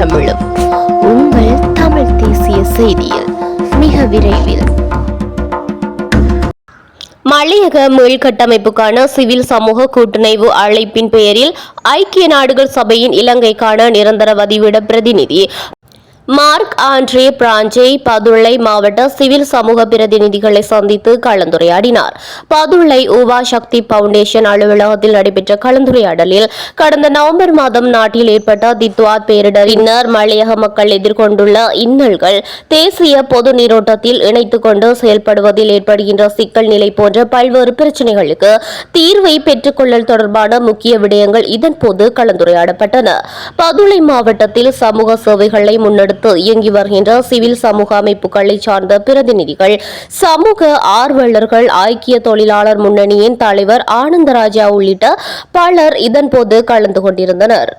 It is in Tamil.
தமிழும். உங்கள் தமிழ் தேசிய செய்தியில் மிக விரைவில். மலையக மீள்கட்டமைப்புக்கான சிவில் சமூக கூட்டுணைவு அழைப்பின் பெயரில் ஐக்கிய நாடுகள் சபையின் இலங்கைக்கான நிரந்தர வதிவிட பிரதிநிதி மார்க் ஆண்ட்ரே பிராஞ்சே பதுளை மாவட்ட சிவில் சமூக பிரதிநிதிகளை சந்தித்து கலந்துரையாடினார். பதுளை உவா சக்தி பவுண்டேஷன் அலுவலகத்தில் நடைபெற்ற கலந்துரையாடலில் கடந்த நவம்பர் மாதம் நாட்டில் ஏற்பட்ட தித்வாத் பேரிடர் இன்னர் மலையக மக்கள் எதிர்கொண்டுள்ள இன்னல்கள் தேசிய பொது நீரோட்டத்தில் இணைத்துக் கொண்டு செயல்படுவதில் ஏற்படுகின்ற சிக்கல் நிலை போன்ற பல்வேறு பிரச்சினைகளுக்கு தீர்வை பெற்றுக்கொள்ளல் தொடர்பான முக்கிய விடயங்கள் இதன்போது கலந்துரையாடப்பட்டன. பதுளை மாவட்டத்தில் சமூக சேவைகளை முன்னெடுத்து இயங்கி வருகின்ற சிவில் சமூக அமைப்புகளை சார்ந்த பிரதிநிதிகள் சமூக ஆர்வலர்கள் ஐக்கிய தொழிலாளர் முன்னணியின் தலைவர் ஆனந்தராஜா உள்ளிட்ட பலர் இதன்போது கலந்து கொண்டிருந்தனர்.